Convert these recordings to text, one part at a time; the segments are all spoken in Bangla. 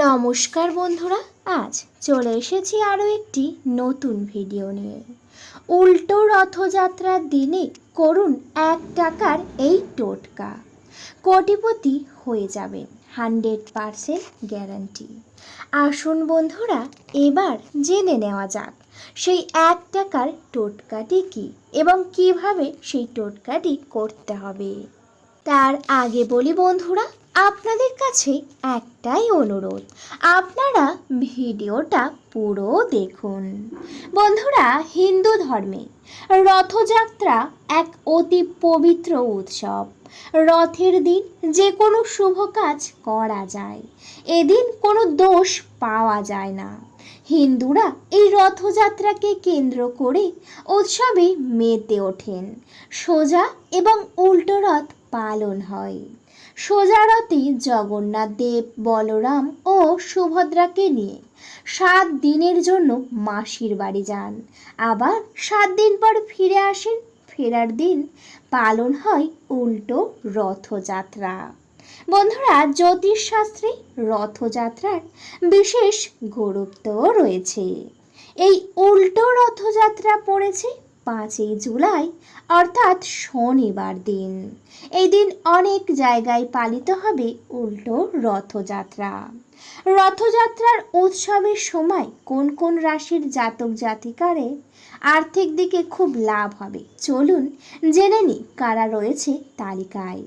নমস্কার বন্ধুরা, আজ চলে এসেছি আরও একটি নতুন ভিডিও নিয়ে। উল্টো রথযাত্রার দিনে করুন এক টাকার এই টোটকা। কোটিপতি হয়ে যাবেন হান্ড্রেড পারসেন্ট গ্যারান্টি। আসুন বন্ধুরা, এবার জেনে নেওয়া যাক, সেই এক টাকার টোটকাটি কি এবং কীভাবে সেই টোটকাটি করতে হবে। তার আগে বলি বন্ধুরা আপনাদের কাছে একটাই অনুরোধ, আপনারা ভিডিওটা পুরো দেখুন। বন্ধুরা, হিন্দু ধর্মে রথযাত্রা এক অতি পবিত্র উৎসব। রথের দিন যে কোনো শুভ কাজ করা যায়। এদিন কোনো দোষ পাওয়া যায় না। হিন্দুরা এই রথযাত্রাকে কেন্দ্র করে উৎসবে মেতে ওঠেন। সোজা এবং উল্টো রথ পালন হয়। সোজারতি জগন্নাথ দেব, বলরাম ও সুভদ্রাকে নিয়ে সাত দিনের জন্য মাসির বাড়ি যান। আবার সাত দিন পর ফিরে আসেন। ফেরার দিন পালন হয় উল্টো রথযাত্রা। বন্ধুরা, জ্যোতিষশাস্ত্রে রথযাত্রার বিশেষ গুরুত্ব রয়েছে। এই উল্টো রথযাত্রা পড়েছে পাঁচই জুলাই, অর্থাৎ শনিবার দিন। এই দিন অনেক জায়গায় পালিত হবে উল্টো রথযাত্রা। রথযাত্রার উৎসবের সময় কোন কোন রাশির জাতক জাতিকারে আর্থিক দিকে খুব লাভ হবে? চলুন জেনে নি কারা রয়েছে তালিকায়।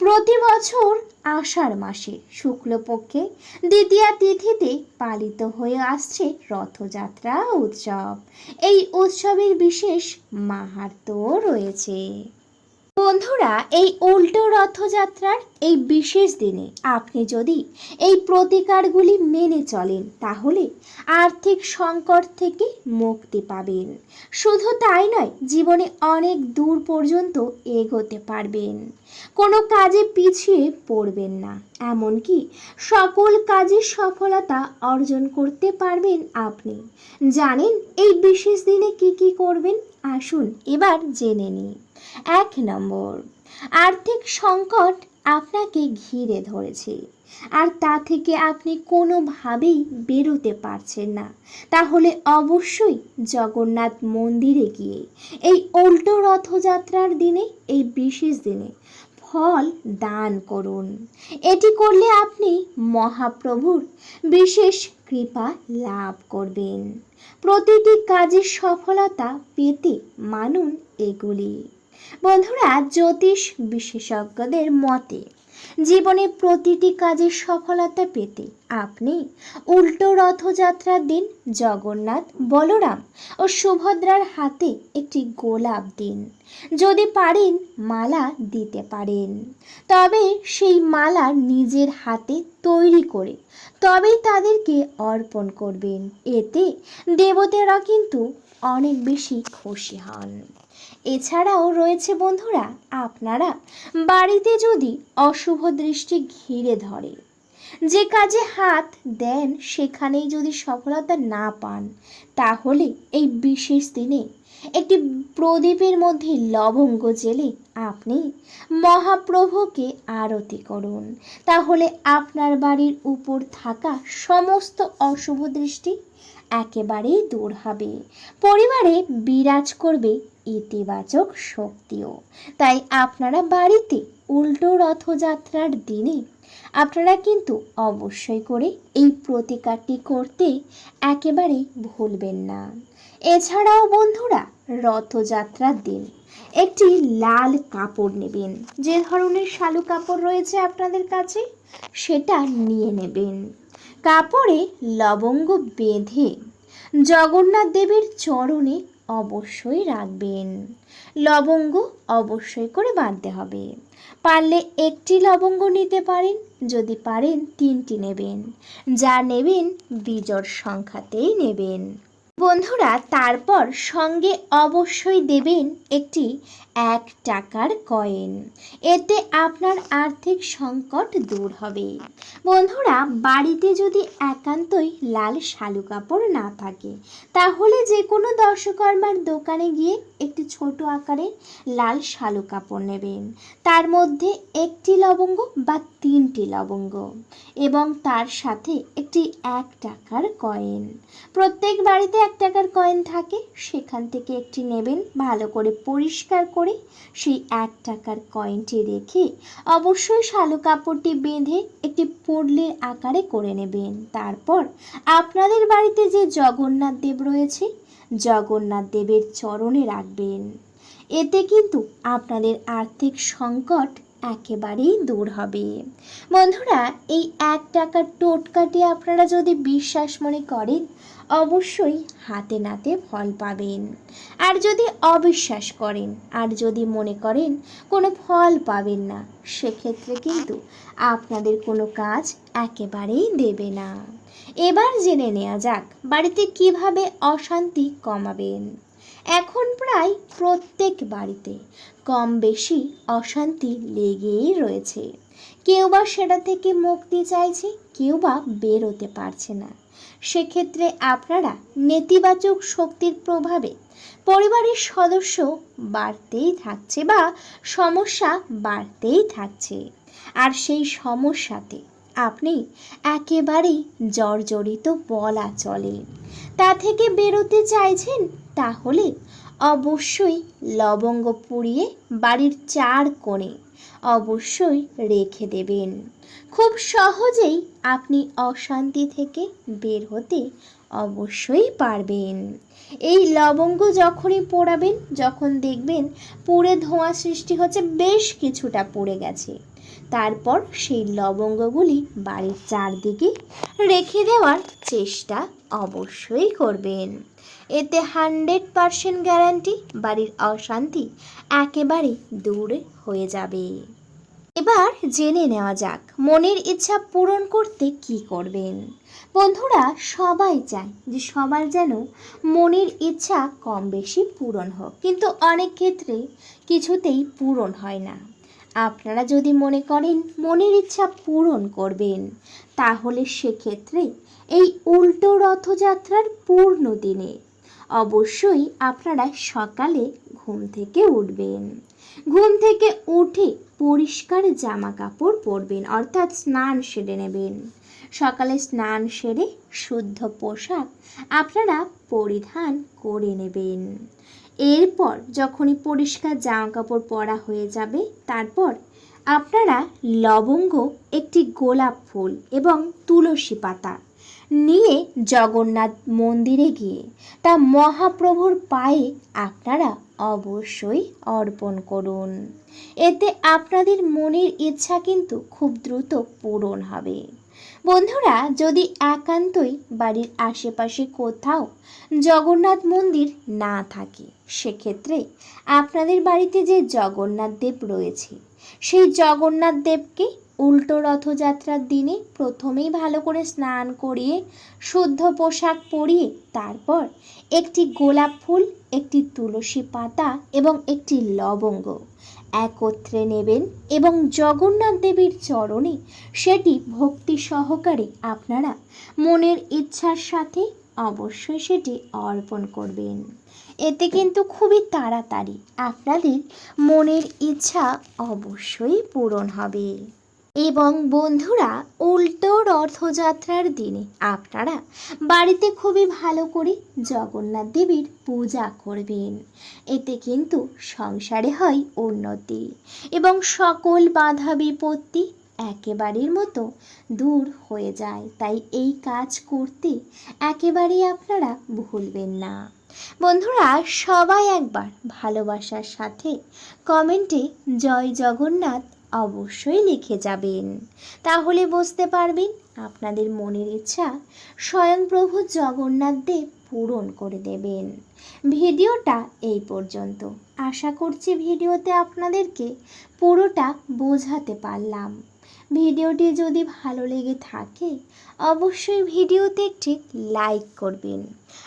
প্রতি বছর আষাঢ় মাসে শুক্লপক্ষে দ্বিতীয়া তিথিতে পালিত হয়ে আসছে রথযাত্রা উৎসব। এই উৎসবের বিশেষ মাহাত্ম রয়েছে। বন্ধুরা, এই উল্টো রথযাত্রার এই বিশেষ দিনে আপনি যদি এই প্রতিকারগুলি মেনে চলেন, তাহলে আর্থিক সংকট থেকে মুক্তি পাবেন। শুধু তাই নয়, জীবনে অনেক দূর পর্যন্ত এগোতে পারবেন। কোনো কাজে পিছিয়ে পড়বেন না। এমনকি সকল কাজে সফলতা অর্জন করতে পারবেন আপনি। জানেন, এই বিশেষ দিনে কি কি করবেন? আসুন এবার জেনে নিই। এক নম্বর। আর্থিক সংকট আপনাকে ঘিরে ধরেছে। আর তা থেকে আপনি কোনোভাবেই বেরোতে পারছেন না। তাহলে অবশ্যই জগন্নাথ মন্দিরে গিয়ে এই উল্টো রথযাত্রার দিনে, এই বিশেষ দিনে ফল দান করুন। এটি করলে আপনি মহাপ্রভুর বিশেষ কৃপা লাভ করবেন। প্রতিটি কাজের সফলতা পেতে মানুন এগুলি। বন্ধুরা, জ্যোতিষ বিশেষজ্ঞদের মতে, জীবনে প্রতিটি কাজের সফলতা পেতে আপনি উল্টো রথযাত্রার দিন জগন্নাথ, বলরাম ও সুভদ্রার হাতে একটি গোলাপ দিন। যদি পারেন, মালা দিতে পারেন। তবে সেই মালা নিজের হাতে তৈরি করে তবেই তাদেরকে অর্পণ করবেন। এতে দেবতারা কিন্তু অনেক বেশি খুশি হন। এছাড়াও রয়েছে বন্ধুরা, আপনারা বাড়িতে যদি অশুভ দৃষ্টি ঘিরে ধরে, যে কাজে হাত দেন সেখানেই যদি সফলতা না পান, তাহলে এই বিশেষ দিনে একটি প্রদীপের মধ্যে লবঙ্গ জেলে আপনি মহাপ্রভুকে আরতি করুন। তাহলে আপনার বাড়ির উপর থাকা সমস্ত অশুভ দৃষ্টি একেবারেই দূর হবে। পরিবারে বিরাজ করবে ইতিবাচক শক্তিও। তাই আপনারা বাড়িতে উল্টো রথযাত্রার দিনে আপনারা কিন্তু অবশ্যই করে এই প্রতিকারটি করতে একেবারেই ভুলবেন না। এছাড়াও বন্ধুরা, রথযাত্রার দিন। একটি লাল কাপড় নেবেন। যে ধরনের শালু কাপড় রয়েছে আপনাদের কাছে, সেটা নিয়ে নেবেন। কাপড়ে লবঙ্গ বেঁধে জগন্নাথ দেবের চরণে অবশ্যই রাখবেন। লবঙ্গ অবশ্যই করে বাঁধতে হবে। পারলে একটি লবঙ্গ নিতে পারেন, যদি পারেন তিনটি নেবেন। যা নেবেন বিজোড় সংখ্যাতেই নেবেন। বন্ধুরা তারপর সঙ্গে অবশ্যই দেবেন একটি এক টাকার কয়েন। এতে আপনার আর্থিক সংকট দূর হবে। বন্ধুরা, বাড়িতে যদি একান্তই লাল শালু কাপড় না থাকে, তাহলে যে কোনো দর্শকর্মার দোকানে গিয়ে একটি ছোট আকারে লাল শালু কাপড় নেবেন। তার মধ্যে একটি লবঙ্গ বা তিনটি লবঙ্গ এবং তার সাথে একটি এক টাকার কয়েন। প্রত্যেক বাড়িতে এক টাকার কয়েন থাকে, সেখান থেকে একটি নেবেন, ভালো করে পরিষ্কার করে সেই এক টাকার কয়েনটি রেখে অবশ্যই শালু কাপড়টি বেঁধে একটি পড়লের আকারে করে নেবেন। তারপর আপনাদের বাড়িতে যে জগন্নাথ দেব রয়েছে, জগন্নাথ দেবের চরণে রাখবেন। এতে কিন্তু আপনাদের আর্থিক সংকট একেবারেই দূর হবে। বন্ধুরা, এই এক টাকার টোটকাটি আপনারা যদি বিশ্বাস মনে করেন, অবশ্যই হাতে নাতে ফল পাবেন। আর যদি অবিশ্বাস করেন, আর যদি মনে করেন কোনো ফল পাবেন না, সেক্ষেত্রে কিন্তু আপনাদের কোনো কাজ একেবারেই দেবে না। এবার জেনে নেওয়া যাক, বাড়িতে কীভাবে অশান্তি কমাবেন। এখন প্রায় প্রত্যেক বাড়িতে কম বেশি অশান্তি লেগেই রয়েছে। কেউ বা সেটা থেকে মুক্তি চাইছে, কেউ বা বেরোতে পারছে না। সেক্ষেত্রে আপনারা নেতিবাচক শক্তির প্রভাবে পরিবারের সদস্য বাড়তেই থাকছে বা সমস্যা বাড়তেই থাকছে। আর সেই সমস্যাতে আপনি একেবারেই জর্জরিত বলা চলে। তা থেকে বেরোতে চাইছেন? তাহলে অবশ্যই লবঙ্গ পুড়িয়ে বাড়ির চার কোণে অবশ্যই রেখে দেবেন। খুব সহজেই আপনি অশান্তি থেকে বের হতে অবশ্যই পারবেন। এই লবঙ্গ যখনই পোড়াবেন, যখন দেখবেন পুড়ে ধোঁয়া সৃষ্টি হচ্ছে, বেশ কিছুটা পুড়ে গেছে। তারপর সেই লবঙ্গগুলি বাড়ির চারদিকে রেখে দেওয়ার চেষ্টা অবশ্যই করবেন। এতে হান্ড্রেড পারসেন্ট গ্যারান্টি বাড়ির অশান্তি একেবারে দূর হয়ে যাবে। এবার জেনে নেওয়া যাক মনের ইচ্ছা পূরণ করতে কি করবেন। বন্ধুরা, সবাই চায় যে সবার যেন মনের ইচ্ছা কম বেশি পূরণ হোক, কিন্তু অনেক ক্ষেত্রে কিছুতেই পূরণ হয় না। আপনারা যদি মনে করেন মনের ইচ্ছা পূরণ করবেন, তাহলে সেক্ষেত্রে এই উল্টো রথযাত্রার পূর্ণ দিনে অবশ্যই আপনারা সকালে ঘুম থেকে উঠবেন। ঘুম থেকে উঠে পরিষ্কার জামা কাপড় পরবেন, অর্থাৎ স্নান সেরে নেবেন। সকালে স্নান সেরে শুদ্ধ পোশাক আপনারা পরিধান করে নেবেন। এরপর যখনই পরিষ্কার জামা কাপড় পরা হয়ে যাবে, তারপর আপনারা লবঙ্গ, একটি গোলাপ ফুল এবং তুলসী পাতা নিয়ে জগন্নাথ মন্দিরে গিয়ে তা মহাপ্রভুর পায়ে আপনারা অবশ্যই অর্পণ করুন। এতে আপনাদের মনের ইচ্ছা কিন্তু খুব দ্রুত পূরণ হবে। বন্ধুরা, যদি একান্তই বাড়ির আশেপাশে কোথাও জগন্নাথ মন্দির না থাকে সেক্ষেত্রে আপনাদের বাড়িতে যে জগন্নাথ দেব রয়েছে, সেই জগন্নাথ দেবকে উল্টো রথযাত্রার দিনে প্রথমেই ভালো করে স্নান করিয়ে, শুদ্ধ পোশাক পরিয়ে, তারপর একটি গোলাপ ফুল, একটি তুলসী পাতা এবং একটি লবঙ্গ একত্রে নেবেন এবং জগন্নাথ দেবীর চরণে সেটি ভক্তি সহকারে আপনারা মনের ইচ্ছার সাথে অবশ্যই সেটি অর্পণ করবেন। এতে কিন্তু খুবই তাড়াতাড়ি আপনাদের মনের ইচ্ছা অবশ্যই পূরণ হবে। এবং বন্ধুরা, উল্টো রথযাত্রার দিনে আপনারা বাড়িতে খুবই ভালো করে জগন্নাথ দেবীর পূজা করবেন। এতে কিন্তু সংসারে হয় উন্নতি এবং সকল বাধা বিপত্তি একেবারের মতো দূর হয়ে যায়। তাই এই কাজ করতে একেবারেই আপনারা ভুলবেন না। বন্ধুরা, সবাই একবার ভালোবাসার সাথে কমেন্টে জয় জগন্নাথ অবশ্যই লিখে যাবেন। তাহলে বুঝতে পারবেন আপনাদের মনের ইচ্ছা স্বয়ং প্রভু জগন্নাথ দেব পূরণ করে দেবেন। ভিডিওটা এই পর্যন্ত। আশা করছি ভিডিওতে আপনাদেরকে পুরোটা বোঝাতে পারলাম। ভিডিওটি যদি ভালো লেগে থাকে, অবশ্যই ভিডিওতে একটি লাইক করবেন।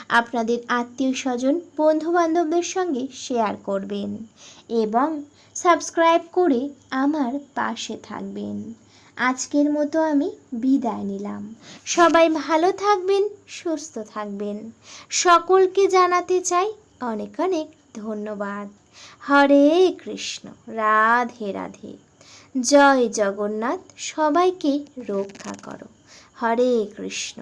আপনাদের আত্মীয় স্বজন বন্ধু বান্ধবদের সঙ্গে শেয়ার করবেন এবং সাবস্ক্রাইব করে আমার পাশে থাকবেন। আজকের মতো আমি বিদায় নিলাম। সবাই ভালো থাকবেন, সুস্থ থাকবেন। সকলকে জানাতে চাই অনেক অনেক ধন্যবাদ। হরে কৃষ্ণ, রাধে রাধে। জয় জগন্নাথ সবাইকে রক্ষা করো। হরে কৃষ্ণ।